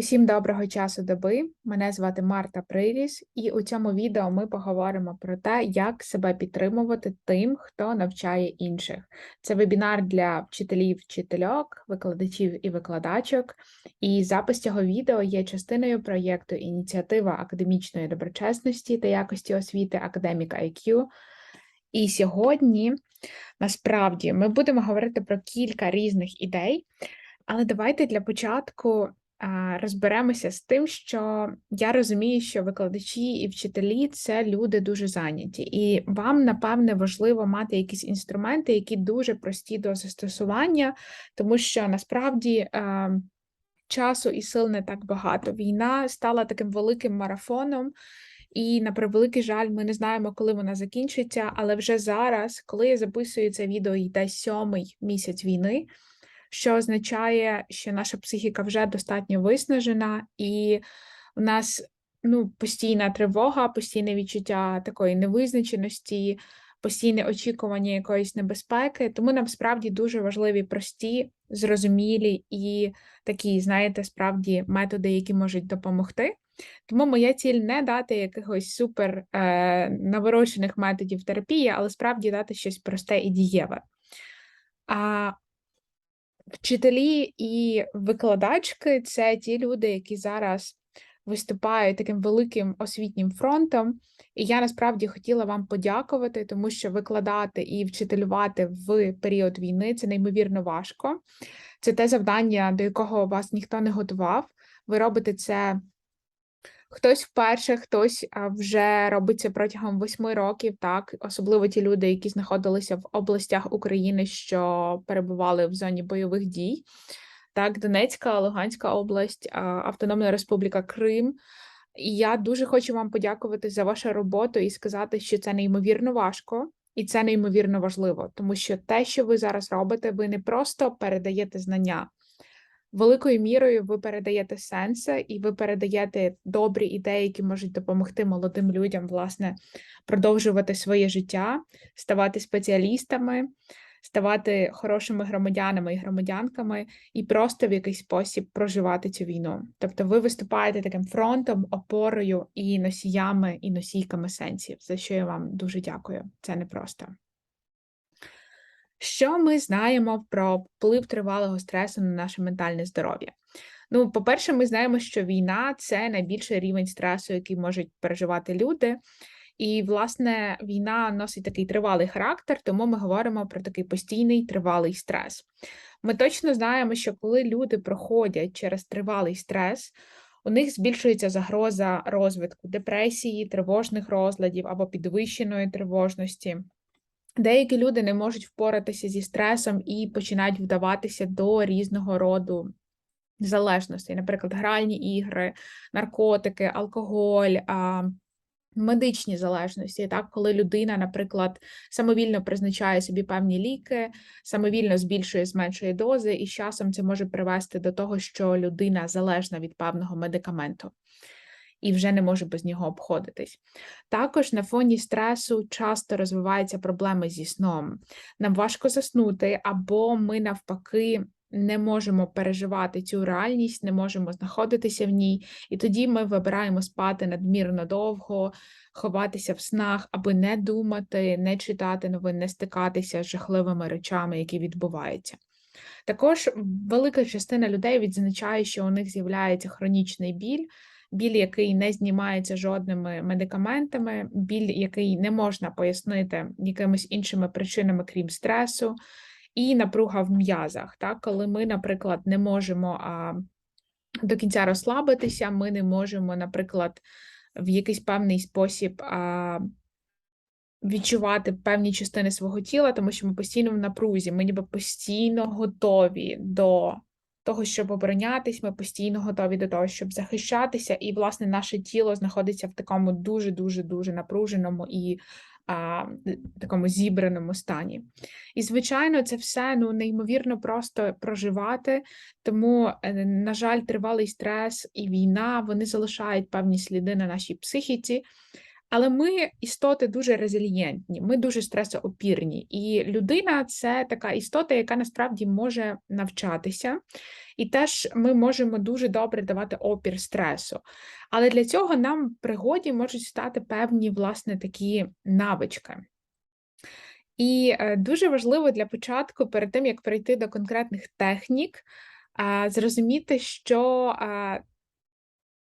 Усім доброго часу доби. Мене звати Марта Приріс, і у цьому відео ми поговоримо про те, як себе підтримувати тим, хто навчає інших. Це вебінар для вчителів, вчительок, викладачів і викладачок. І запис цього відео є частиною проєкту ініціатива академічної доброчесності та якості освіти Академік IQ. І сьогодні насправді ми будемо говорити про кілька різних ідей. Але давайте для початку розберемося з тим, що я розумію, що викладачі і вчителі це люди дуже зайняті, і вам, напевне, важливо мати якісь інструменти, які дуже прості до застосування, тому що насправді. Часу і сил не так багато. Війна стала таким великим марафоном, і на превеликий жаль, ми не знаємо, коли вона закінчиться. Але вже зараз, коли я записую це відео, йде сьомий місяць війни що означає, що наша психіка вже достатньо виснажена, і у нас ну, постійна тривога, постійне відчуття такої невизначеності, постійне очікування якоїсь небезпеки. Тому нам справді дуже важливі прості, зрозумілі і такі, знаєте, справді методи, які можуть допомогти. Тому моя ціль не дати якихось супер е, наворочених методів терапії, але справді дати щось просте і дієве. А Вчителі і викладачки це ті люди, які зараз виступають таким великим освітнім фронтом. І я насправді хотіла вам подякувати, тому що викладати і вчителювати в період війни це неймовірно важко. Це те завдання, до якого вас ніхто не готував. Ви робите це Хтось вперше, хтось вже робить це протягом восьми років, так особливо ті люди, які знаходилися в областях України, що перебували в зоні бойових дій. Так, Донецька, Луганська область, Автономна Республіка Крим. І я дуже хочу вам подякувати за вашу роботу і сказати, що це неймовірно важко і це неймовірно важливо, тому що те, що ви зараз робите, ви не просто передаєте знання, великою мірою ви передаєте сенси і ви передаєте добрі ідеї, які можуть допомогти молодим людям власне продовжувати своє життя, ставати спеціалістами, ставати хорошими громадянами і громадянками, і просто в якийсь спосіб проживати цю війну. Тобто, ви виступаєте таким фронтом, опорою і носіями і носійками сенсів, за що я вам дуже дякую. Це непросто. Що ми знаємо про вплив тривалого стресу на наше ментальне здоров'я? Ну, по-перше, ми знаємо, що війна це найбільший рівень стресу, який можуть переживати люди. І, власне, війна носить такий тривалий характер, тому ми говоримо про такий постійний тривалий стрес. Ми точно знаємо, що коли люди проходять через тривалий стрес, у них збільшується загроза розвитку депресії, тривожних розладів або підвищеної тривожності. Деякі люди не можуть впоратися зі стресом і починають вдаватися до різного роду залежностей, наприклад, гральні ігри, наркотики, алкоголь. Медичні залежності, так, коли людина, наприклад, самовільно призначає собі певні ліки, самовільно збільшує, зменшує дози, і з часом це може привести до того, що людина залежна від певного медикаменту і вже не може без нього обходитись. Також на фоні стресу часто розвиваються проблеми зі сном. Нам важко заснути, або ми навпаки. Не можемо переживати цю реальність, не можемо знаходитися в ній, і тоді ми вибираємо спати надмірно довго, ховатися в снах, аби не думати, не читати новин, не стикатися з жахливими речами, які відбуваються. Також велика частина людей відзначає, що у них з'являється хронічний біль, біль, який не знімається жодними медикаментами, біль, який не можна пояснити якимись іншими причинами, крім стресу, і напруга в м'язах. Так? Коли ми, наприклад, не можемо а, до кінця розслабитися, ми не можемо, наприклад, в якийсь певний спосіб. А, Відчувати певні частини свого тіла, тому що ми постійно в напрузі, ми ніби постійно готові до того, щоб оборонятись, ми постійно готові до того, щоб захищатися, і, власне, наше тіло знаходиться в такому дуже-дуже дуже напруженому і а, такому зібраному стані. І, звичайно, це все ну, неймовірно просто проживати, тому, е, на жаль, тривалий стрес і війна вони залишають певні сліди на нашій психіці. Але ми істоти дуже резилієнтні, ми дуже стресоопірні. І людина це така істота, яка насправді може навчатися, і теж ми можемо дуже добре давати опір стресу. Але для цього нам в пригоді можуть стати певні, власне, такі навички. І е, дуже важливо для початку, перед тим як перейти до конкретних технік, зрозуміти, що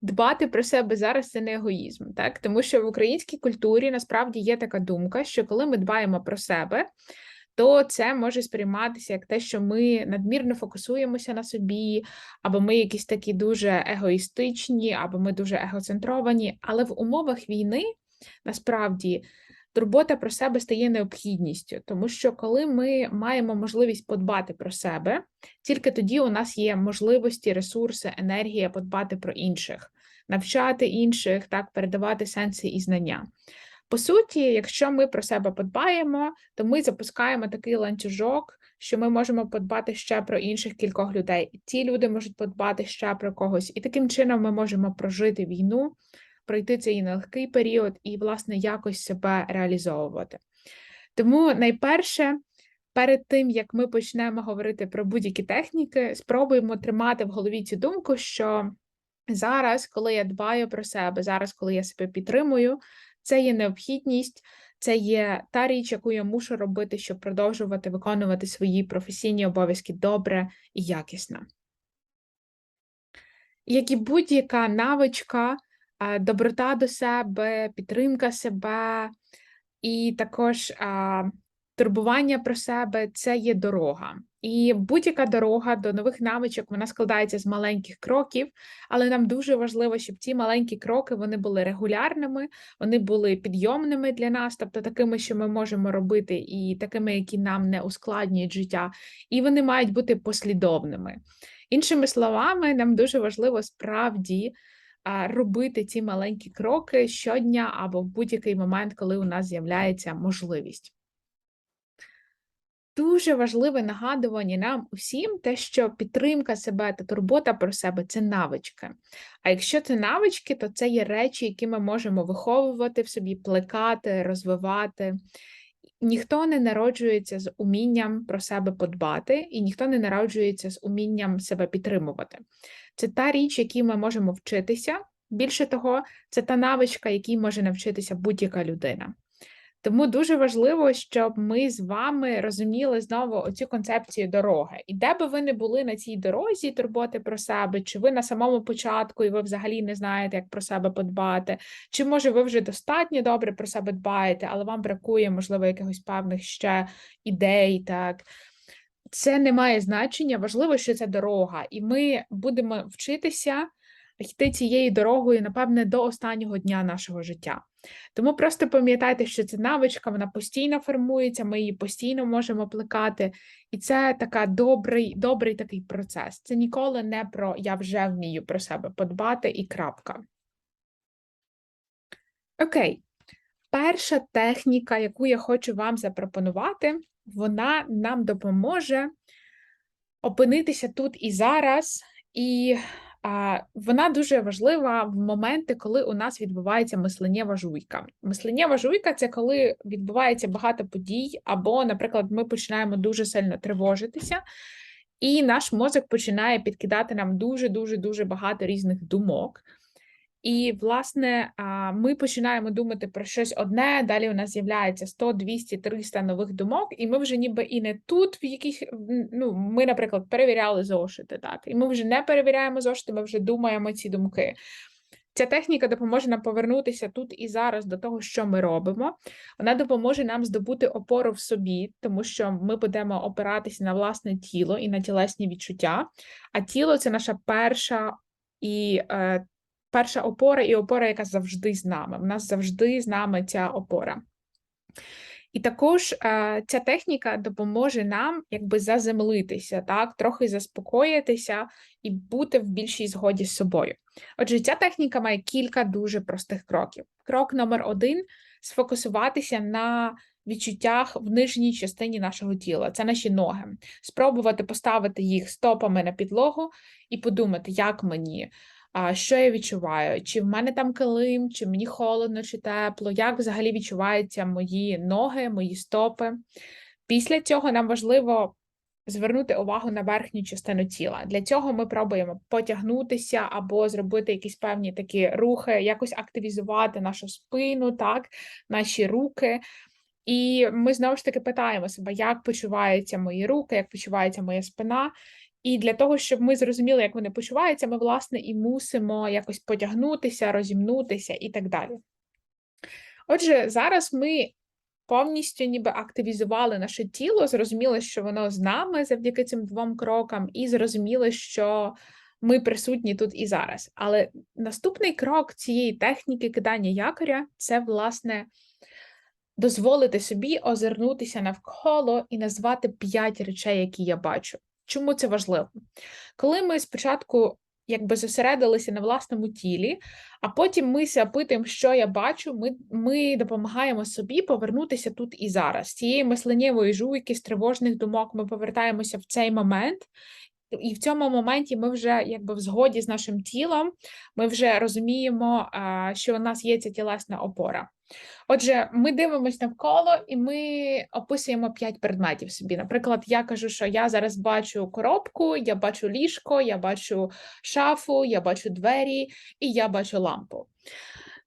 дбати про себе зараз це не егоїзм, так тому що в українській культурі насправді є така думка, що коли ми дбаємо про себе. То це може сприйматися як те, що ми надмірно фокусуємося на собі, або ми якісь такі дуже егоїстичні, або ми дуже егоцентровані. Але в умовах війни насправді турбота про себе стає необхідністю, тому що коли ми маємо можливість подбати про себе, тільки тоді у нас є можливості, ресурси, енергія подбати про інших, навчати інших, так, передавати сенси і знання. По суті, якщо ми про себе подбаємо, то ми запускаємо такий ланцюжок, що ми можемо подбати ще про інших кількох людей. Ті люди можуть подбати ще про когось, і таким чином ми можемо прожити війну пройти цей нелегкий період і, власне, якось себе реалізовувати. Тому найперше, перед тим як ми почнемо говорити про будь-які техніки, спробуємо тримати в голові цю думку, що зараз, коли я дбаю про себе, зараз, коли я себе підтримую, це є необхідність. Це є та річ, яку я мушу робити, щоб продовжувати виконувати свої професійні обов'язки добре і якісно. Як і будь-яка навичка, доброта до себе, підтримка себе і також турбування про себе це є дорога. І будь-яка дорога до нових навичок вона складається з маленьких кроків, але нам дуже важливо, щоб ці маленькі кроки вони були регулярними, вони були підйомними для нас, тобто такими, що ми можемо робити, і такими, які нам не ускладнюють життя, і вони мають бути послідовними. Іншими словами, нам дуже важливо справді робити ці маленькі кроки щодня або в будь-який момент, коли у нас з'являється можливість. Дуже важливе нагадування нам усім, те, що підтримка себе та турбота про себе це навички. А якщо це навички, то це є речі, які ми можемо виховувати в собі, плекати, розвивати. Ніхто не народжується з умінням про себе подбати, і ніхто не народжується з умінням себе підтримувати. Це та річ, якій ми можемо вчитися. Більше того, це та навичка, якій може навчитися будь-яка людина. Тому дуже важливо, щоб ми з вами розуміли знову оцю концепцію дороги. І де би ви не були на цій дорозі турботи про себе, чи ви на самому початку і ви взагалі не знаєте, як про себе подбати, чи може ви вже достатньо добре про себе дбаєте, але вам бракує, можливо, якихось певних ще ідей. так. Це не має значення, важливо, що це дорога, і ми будемо вчитися йти цією дорогою, напевне, до останнього дня нашого життя. Тому просто пам'ятайте, що це навичка, вона постійно формується, ми її постійно можемо плекати, і це така добрий, добрий такий процес. Це ніколи не про я вже вмію про себе подбати і крапка. Окей, перша техніка, яку я хочу вам запропонувати, вона нам допоможе опинитися тут і зараз, і вона дуже важлива в моменти, коли у нас відбувається мисленнєва жуйка. Мисленнєва жуйка це коли відбувається багато подій, або, наприклад, ми починаємо дуже сильно тривожитися, і наш мозок починає підкидати нам дуже дуже дуже багато різних думок. І, власне, ми починаємо думати про щось одне. Далі у нас з'являється 100, 200, 300 нових думок, і ми вже ніби і не тут, в яких ну, ми, наприклад, перевіряли зошити, так, і ми вже не перевіряємо зошити, ми вже думаємо ці думки. Ця техніка допоможе нам повернутися тут і зараз до того, що ми робимо. Вона допоможе нам здобути опору в собі, тому що ми будемо опиратися на власне тіло і на тілесні відчуття. А тіло це наша перша і е, перша опора і опора, яка завжди з нами. В нас завжди з нами ця опора. І також е, ця техніка допоможе нам якби заземлитися, так, трохи заспокоїтися і бути в більшій згоді з собою. Отже, ця техніка має кілька дуже простих кроків. Крок номер один сфокусуватися на відчуттях в нижній частині нашого тіла. Це наші ноги. Спробувати поставити їх стопами на підлогу і подумати, як мені що я відчуваю, чи в мене там килим, чи мені холодно, чи тепло, як взагалі відчуваються мої ноги, мої стопи. Після цього нам важливо звернути увагу на верхню частину тіла. Для цього ми пробуємо потягнутися або зробити якісь певні такі рухи, якось активізувати нашу спину, так, наші руки. І ми знову ж таки питаємо себе, як почуваються мої руки, як почувається моя спина. І для того, щоб ми зрозуміли, як вони почуваються, ми, власне, і мусимо якось потягнутися, розімнутися і так далі. Отже, зараз ми повністю ніби активізували наше тіло, зрозуміли, що воно з нами завдяки цим двом крокам, і зрозуміли, що ми присутні тут і зараз. Але наступний крок цієї техніки кидання якоря це, власне, дозволити собі озирнутися навколо і назвати п'ять речей, які я бачу. Чому це важливо? Коли ми спочатку якби зосередилися на власному тілі, а потім ми запитуємо, що я бачу, ми ми допомагаємо собі повернутися тут і зараз. З цієї мисленнєвої жуйки, з тривожних думок ми повертаємося в цей момент. І в цьому моменті ми вже якби в згоді з нашим тілом, ми вже розуміємо, що у нас є ця тілесна опора. Отже, ми дивимося навколо і ми описуємо п'ять предметів собі. Наприклад, я кажу, що я зараз бачу коробку, я бачу ліжко, я бачу шафу, я бачу двері і я бачу лампу.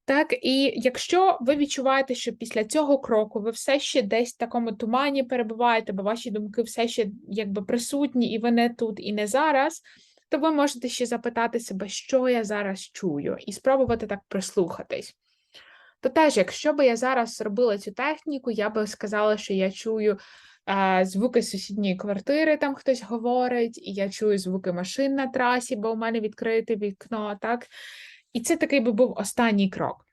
Так, і якщо ви відчуваєте, що після цього кроку ви все ще десь в такому тумані перебуваєте, бо ваші думки все ще якби присутні, і ви не тут і не зараз, то ви можете ще запитати себе, що я зараз чую, і спробувати так прислухатись. То теж, якщо би я зараз робила цю техніку, я би сказала, що я чую е, звуки сусідньої квартири, там хтось говорить, і я чую звуки машин на трасі, бо у мене відкрите вікно, так? І це такий би був останній крок.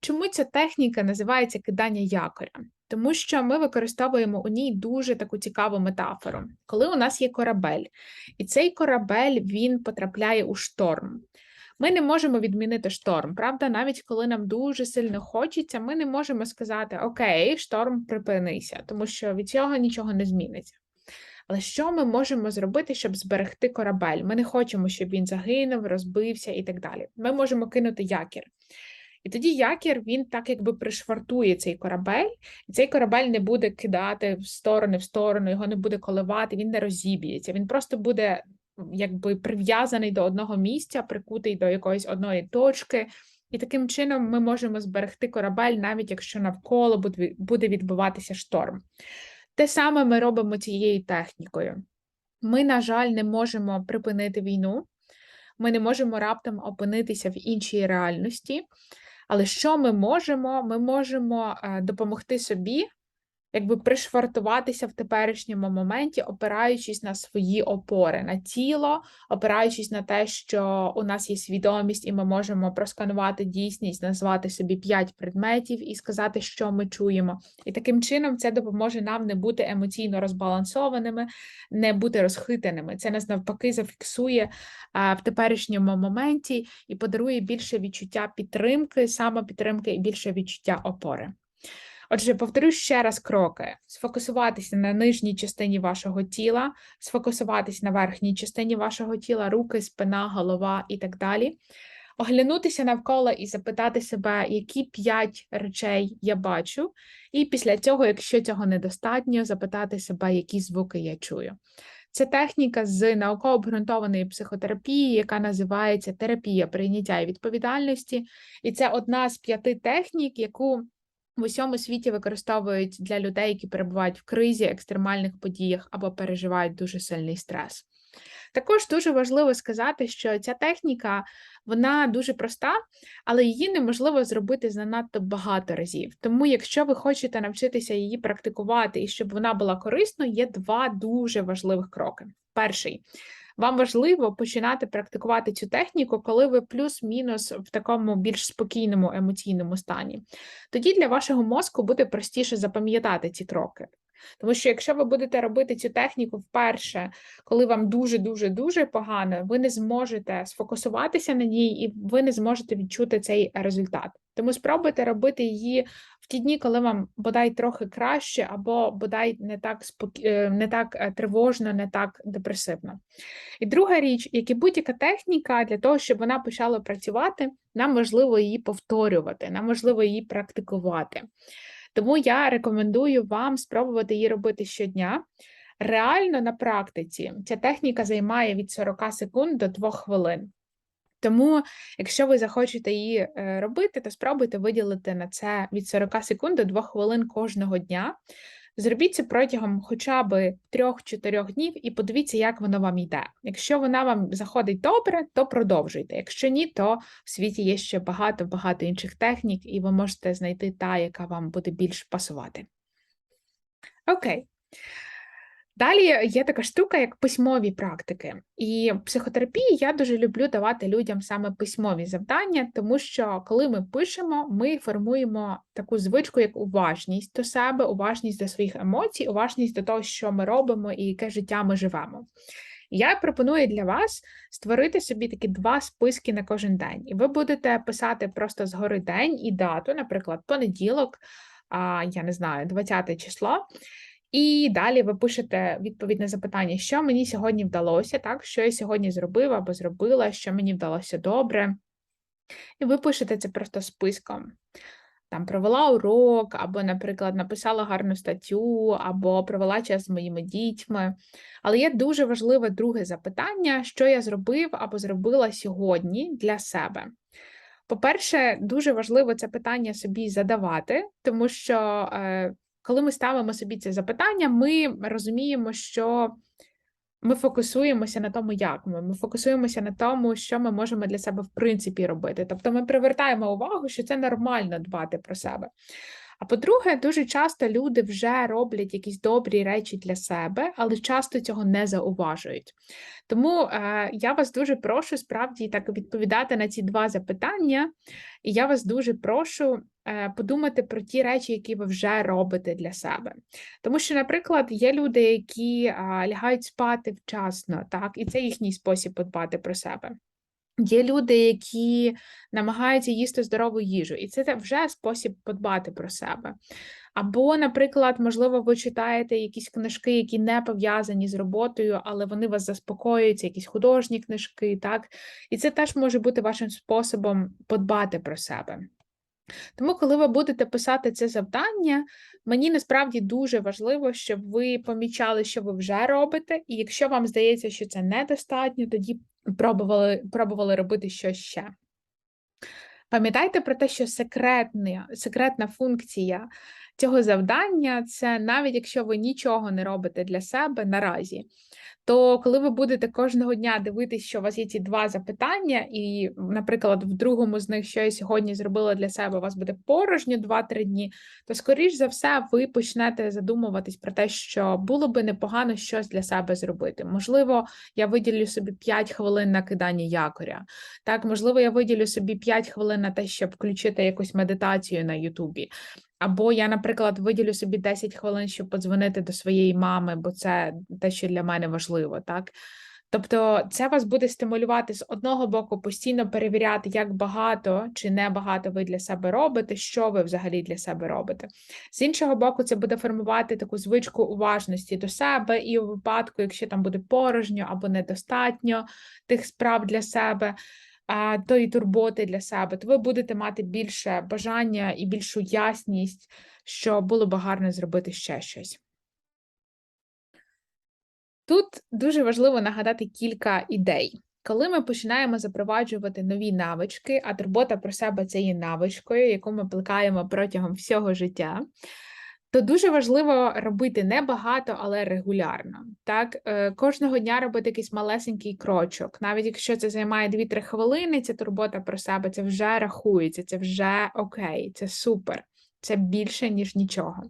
Чому ця техніка називається кидання якоря? Тому що ми використовуємо у ній дуже таку цікаву метафору, коли у нас є корабель, і цей корабель він потрапляє у шторм. Ми не можемо відмінити шторм, правда, навіть коли нам дуже сильно хочеться, ми не можемо сказати Окей, шторм припинися, тому що від цього нічого не зміниться. Але що ми можемо зробити, щоб зберегти корабель? Ми не хочемо, щоб він загинув, розбився і так далі. Ми можемо кинути якір. І тоді якір він так якби пришвартує цей корабель, і цей корабель не буде кидати в сторони в сторону, його не буде коливати, він не розіб'ється. Він просто буде якби прив'язаний до одного місця, прикутий до якоїсь одної точки. І таким чином ми можемо зберегти корабель, навіть якщо навколо буде відбуватися шторм. Те саме ми робимо цією технікою. Ми, на жаль, не можемо припинити війну, ми не можемо раптом опинитися в іншій реальності. Але що ми можемо? Ми можемо е, допомогти собі якби пришвартуватися в теперішньому моменті, опираючись на свої опори, на тіло, опираючись на те, що у нас є свідомість, і ми можемо просканувати дійсність, назвати собі п'ять предметів і сказати, що ми чуємо. І таким чином це допоможе нам не бути емоційно розбалансованими, не бути розхитаними. Це нас навпаки зафіксує в теперішньому моменті і подарує більше відчуття підтримки, самопідтримки і більше відчуття опори. Отже, повторю ще раз кроки: сфокусуватися на нижній частині вашого тіла, сфокусуватися на верхній частині вашого тіла, руки, спина, голова і так далі. Оглянутися навколо і запитати себе, які п'ять речей я бачу, і після цього, якщо цього недостатньо, запитати себе, які звуки я чую. Це техніка з науково обґрунтованої психотерапії, яка називається терапія прийняття і відповідальності, і це одна з п'яти технік, яку в усьому світі використовують для людей, які перебувають в кризі, екстремальних подіях або переживають дуже сильний стрес. Також дуже важливо сказати, що ця техніка вона дуже проста, але її неможливо зробити занадто багато разів. Тому, якщо ви хочете навчитися її практикувати і щоб вона була корисною, є два дуже важливих кроки. Перший вам важливо починати практикувати цю техніку, коли ви плюс-мінус в такому більш спокійному емоційному стані. Тоді для вашого мозку буде простіше запам'ятати ці кроки. Тому що якщо ви будете робити цю техніку вперше, коли вам дуже-дуже дуже погано, ви не зможете сфокусуватися на ній і ви не зможете відчути цей результат. Тому спробуйте робити її в ті дні, коли вам бодай трохи краще, або бодай не так спокі... е, не так е, тривожно, не так депресивно. І друга річ, як і будь-яка техніка, для того, щоб вона почала працювати, нам важливо її повторювати, нам важливо її практикувати. Тому я рекомендую вам спробувати її робити щодня. Реально на практиці ця техніка займає від 40 секунд до 2 хвилин. Тому, якщо ви захочете її е, робити, то спробуйте виділити на це від 40 секунд до 2 хвилин кожного дня. Зробіть це протягом хоча б 3-4 днів і подивіться, як воно вам йде. Якщо вона вам заходить добре, то продовжуйте. Якщо ні, то в світі є ще багато-багато інших технік, і ви можете знайти та, яка вам буде більш пасувати. Окей. Далі є така штука, як письмові практики. І в психотерапії я дуже люблю давати людям саме письмові завдання, тому що коли ми пишемо, ми формуємо таку звичку, як уважність до себе, уважність до своїх емоцій, уважність до того, що ми робимо і яке життя ми живемо. Я пропоную для вас створити собі такі два списки на кожен день, і ви будете писати просто згори день і дату, наприклад, понеділок, я не знаю, 20 число. І далі ви пишете відповідне запитання, що мені сьогодні вдалося, так, що я сьогодні зробив або зробила, що мені вдалося добре. І ви пишете це просто списком. Там провела урок, або, наприклад, написала гарну статтю, або провела час з моїми дітьми. Але є дуже важливе друге запитання, що я зробив або зробила сьогодні для себе. По-перше, дуже важливо це питання собі задавати, тому що е, коли ми ставимо собі це запитання, ми розуміємо, що ми фокусуємося на тому, як ми. Ми фокусуємося на тому, що ми можемо для себе в принципі робити. Тобто ми привертаємо увагу, що це нормально дбати про себе. А по-друге, дуже часто люди вже роблять якісь добрі речі для себе, але часто цього не зауважують. Тому е, я вас дуже прошу справді так відповідати на ці два запитання, і я вас дуже прошу подумати про ті речі, які ви вже робите для себе. Тому що, наприклад, є люди, які е, лягають спати вчасно, так, і це їхній спосіб подбати про себе. Є люди, які намагаються їсти здорову їжу, і це вже спосіб подбати про себе. Або, наприклад, можливо, ви читаєте якісь книжки, які не пов'язані з роботою, але вони вас заспокоюють, якісь художні книжки, так? І це теж може бути вашим способом подбати про себе. Тому, коли ви будете писати це завдання, мені насправді дуже важливо, щоб ви помічали, що ви вже робите, і якщо вам здається, що це недостатньо, тоді пробували, пробували робити щось ще. Пам'ятайте про те, що секретна, секретна функція цього завдання це навіть якщо ви нічого не робите для себе наразі, то коли ви будете кожного дня дивитися, що у вас є ці два запитання, і, наприклад, в другому з них, що я сьогодні зробила для себе, у вас буде порожньо 2-3 дні, то, скоріш за все, ви почнете задумуватись про те, що було би непогано щось для себе зробити. Можливо, я виділю собі 5 хвилин на кидання якоря. Так, можливо, я виділю собі 5 хвилин на те, щоб включити якусь медитацію на Ютубі. Або я, наприклад, виділю собі 10 хвилин, щоб подзвонити до своєї мами, бо це те, що для мене важливо, так? Тобто це вас буде стимулювати з одного боку постійно перевіряти, як багато чи не багато ви для себе робите, що ви взагалі для себе робите. З іншого боку, це буде формувати таку звичку уважності до себе, і у випадку, якщо там буде порожньо або недостатньо тих справ для себе тої турботи для себе, то ви будете мати більше бажання і більшу ясність, що було би гарно зробити ще щось. Тут дуже важливо нагадати кілька ідей. Коли ми починаємо запроваджувати нові навички, а турбота про себе це є навичкою, яку ми плекаємо протягом всього життя, то дуже важливо робити не багато, але регулярно. Так, е, кожного дня робити якийсь малесенький крочок. Навіть якщо це займає 2-3 хвилини, ця турбота про себе це вже рахується, це вже окей, це супер, це більше, ніж нічого.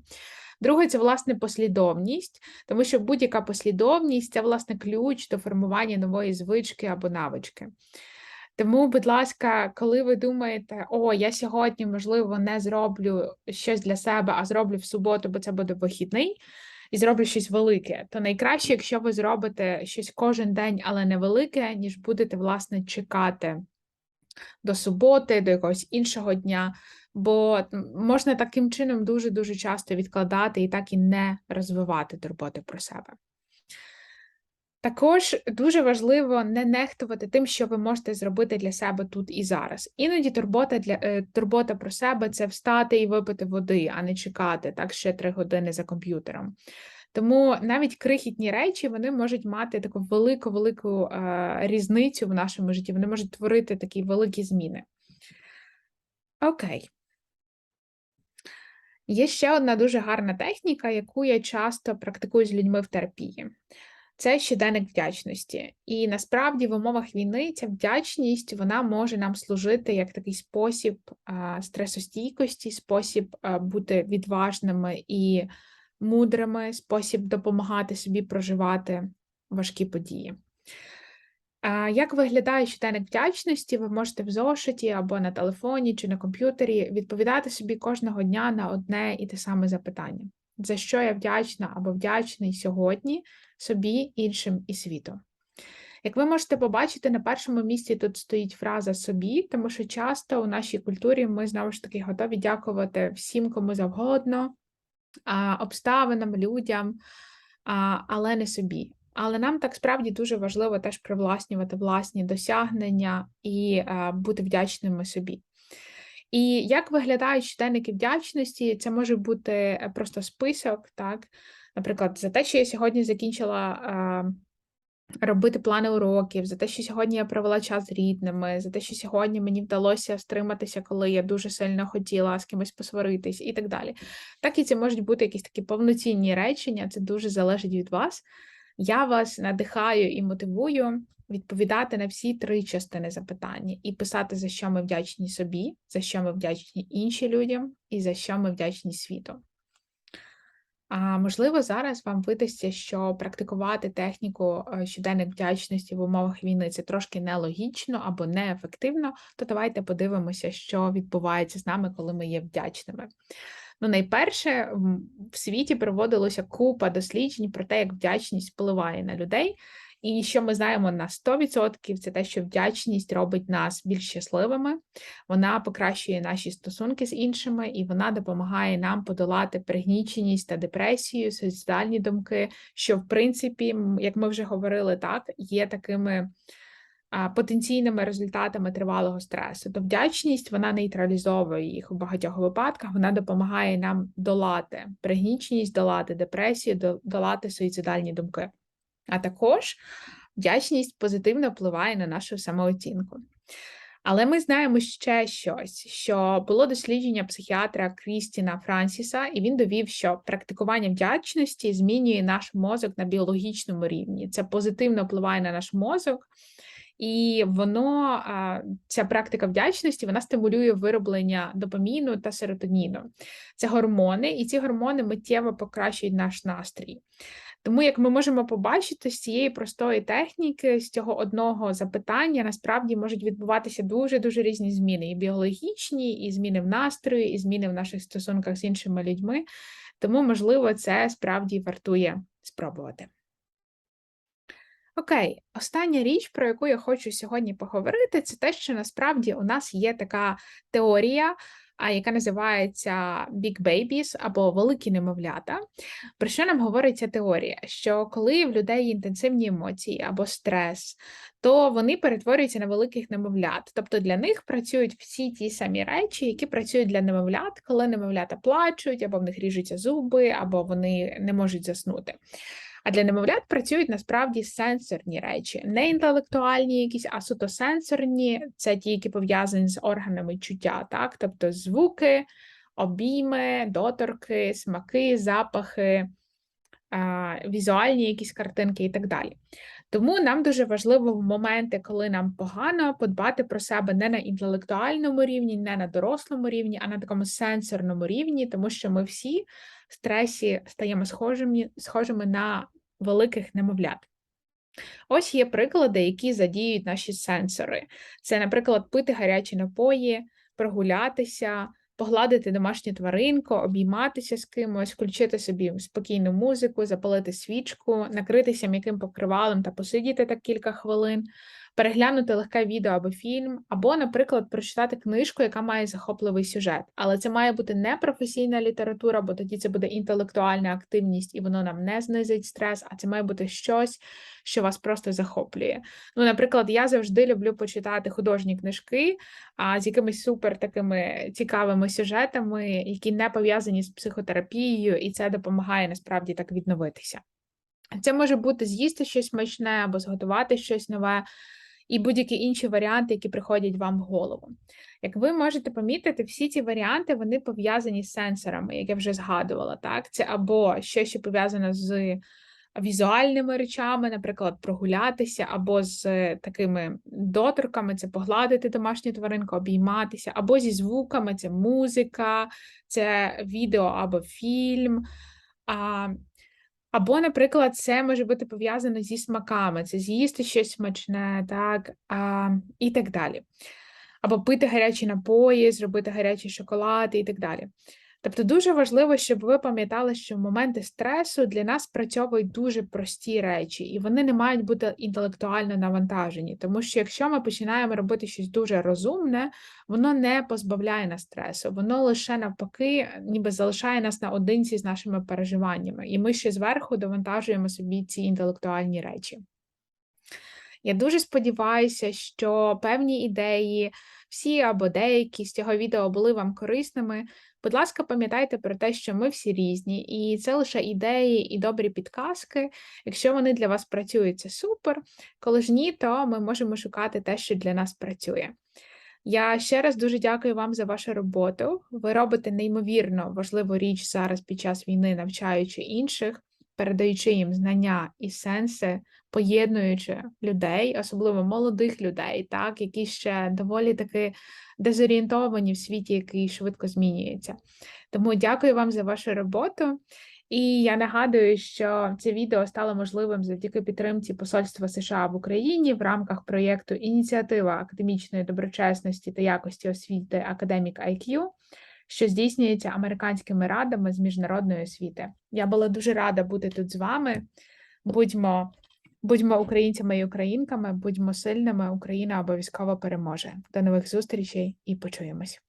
Друге, це власне послідовність, тому що будь-яка послідовність це власне ключ до формування нової звички або навички. Тому, будь ласка, коли ви думаєте, о, я сьогодні, можливо, не зроблю щось для себе, а зроблю в суботу, бо це буде вихідний. і зроблю щось велике, то найкраще, якщо ви зробите щось кожен день, але не велике, ніж будете, власне, чекати до суботи, до якогось іншого дня. Бо можна таким чином дуже-дуже часто відкладати і так і не розвивати турботи про себе. Також дуже важливо не нехтувати тим, що ви можете зробити для себе тут і зараз. Іноді турбота для е, турбота про себе це встати і випити води, а не чекати так ще три години за комп'ютером. Тому навіть крихітні речі вони можуть мати таку велику велику е, різницю в нашому житті. Вони можуть творити такі великі зміни. Окей. Є ще одна дуже гарна техніка, яку я часто практикую з людьми в терапії. Це щоденник вдячності. І насправді в умовах війни ця вдячність вона може нам служити як такий спосіб стресостійкості, спосіб бути відважними і мудрими, спосіб допомагати собі проживати важкі події. Як виглядає щоденник вдячності, ви можете в зошиті або на телефоні чи на комп'ютері відповідати собі кожного дня на одне і те саме запитання за що я вдячна або вдячний сьогодні собі, іншим і світу. Як ви можете побачити, на першому місці тут стоїть фраза собі, тому що часто у нашій культурі ми знову ж таки готові дякувати всім, кому завгодно, обставинам, людям, але не собі. Але нам так справді дуже важливо теж привласнювати власні досягнення і бути вдячними собі. І як виглядають щоденники вдячності? Це може бути е, просто список, так? Наприклад, за те, що я сьогодні закінчила. Робити плани уроків, за те, що сьогодні я провела час з рідними, за те, що сьогодні мені вдалося стриматися, коли я дуже сильно хотіла з кимось посваритись, і так далі. Так і це можуть бути якісь такі повноцінні речення, це дуже залежить від вас. Я вас надихаю і мотивую відповідати на всі три частини запитання і писати, за що ми вдячні собі, за що ми вдячні іншим людям, і за що ми вдячні світу. А можливо, зараз вам видасться, що практикувати техніку е, щоденних вдячності в умовах війни це трошки нелогічно або неефективно, то давайте подивимося, що відбувається з нами, коли ми є вдячними. Ну, найперше, в світі проводилося купа досліджень про те, як вдячність впливає на людей. І що ми знаємо на 100%, це те, що вдячність робить нас більш щасливими, вона покращує наші стосунки з іншими, і вона допомагає нам подолати пригніченість та депресію, суїцидальні думки, що, в принципі, як ми вже говорили, так, є такими. Потенційними результатами тривалого стресу, то вдячність вона нейтралізовує їх у багатьох випадках. Вона допомагає нам долати пригніченість, долати депресію, долати суїцидальні думки. А також вдячність позитивно впливає на нашу самооцінку. Але ми знаємо ще щось, що було дослідження психіатра Крістіна Франсіса, і він довів, що практикування вдячності змінює наш мозок на біологічному рівні. Це позитивно впливає на наш мозок, і воно, ця практика вдячності, вона стимулює вироблення допаміну та серотоніну. Це гормони, і ці гормони миттєво покращують наш настрій. Тому, як ми можемо побачити, з цієї простої техніки, з цього одного запитання, насправді можуть відбуватися дуже-дуже різні зміни: і біологічні, і зміни в настрої, і зміни в наших стосунках з іншими людьми. Тому, можливо, це справді вартує спробувати. Окей, остання річ, про яку я хочу сьогодні поговорити, це те, що насправді у нас є така теорія яка називається Big Babies або великі немовлята. Про що нам говорить ця теорія? Що коли в людей інтенсивні емоції або стрес, то вони перетворюються на великих немовлят. Тобто для них працюють всі ті самі речі, які працюють для немовлят, коли немовлята плачуть, або в них ріжуться зуби, або вони не можуть заснути. А для немовлят працюють насправді сенсорні речі, не інтелектуальні, якісь, а суто сенсорні, це ті, які пов'язані з органами чуття, так? тобто звуки, обійми, доторки, смаки, запахи, візуальні якісь картинки і так далі. Тому нам дуже важливо в моменти, коли нам погано, подбати про себе не на інтелектуальному рівні, не на дорослому рівні, а на такому сенсорному рівні, тому що ми всі в стресі стаємо схожими, схожими на великих немовлят. Ось є приклади, які задіють наші сенсори. Це, наприклад, пити гарячі напої, прогулятися, погладити домашню тваринку, обійматися з кимось, включити собі спокійну музику, запалити свічку, накритися м'яким покривалом та посидіти так кілька хвилин, переглянути легке відео або фільм, або, наприклад, прочитати книжку, яка має захопливий сюжет. Але це має бути не професійна література, бо тоді це буде інтелектуальна активність, і воно нам не знизить стрес, а це має бути щось, що вас просто захоплює. Ну, наприклад, я завжди люблю почитати художні книжки а, з якимись супер такими цікавими сюжетами, які не пов'язані з психотерапією, і це допомагає насправді так відновитися. Це може бути з'їсти щось смачне або зготувати щось нове, і будь-які інші варіанти, які приходять вам в голову. Як ви можете помітити, всі ці варіанти вони пов'язані з сенсорами, як я вже згадувала. Так, це або що пов'язане з візуальними речами, наприклад, прогулятися, або з такими доторками, це погладити домашню тваринку, обійматися, або зі звуками, це музика, це відео або фільм. А, або, наприклад, це може бути пов'язано зі смаками, це з'їсти щось смачне, так, а, і так далі. Або пити гарячі напої, зробити гарячий шоколад і так далі. Тобто дуже важливо, щоб ви пам'ятали, що в моменти стресу для нас спрацьовують дуже прості речі, і вони не мають бути інтелектуально навантажені. Тому що якщо ми починаємо робити щось дуже розумне, воно не позбавляє нас стресу, воно лише навпаки, ніби залишає нас наодинці з нашими переживаннями, і ми ще зверху довантажуємо собі ці інтелектуальні речі. Я дуже сподіваюся, що певні ідеї, всі або деякі з цього відео були вам корисними. Будь ласка, пам'ятайте про те, що ми всі різні, і це лише ідеї і добрі підказки. Якщо вони для вас працюють, це супер. Коли ж ні, то ми можемо шукати те, що для нас працює. Я ще раз дуже дякую вам за вашу роботу. Ви робите неймовірно важливу річ зараз під час війни, навчаючи інших, передаючи їм знання і сенси, поєднуючи людей, особливо молодих людей, так, які ще доволі таки дезорієнтовані в світі, який швидко змінюється. Тому дякую вам за вашу роботу. І я нагадую, що це відео стало можливим завдяки підтримці Посольства США в Україні в рамках проєкту Ініціатива академічної доброчесності та якості освіти Academic IQ, що здійснюється американськими радами з міжнародної освіти. Я була дуже рада бути тут з вами. Будьмо Будьмо українцями і українками, будьмо сильними. Україна обов'язково переможе. До нових зустрічей і почуємось.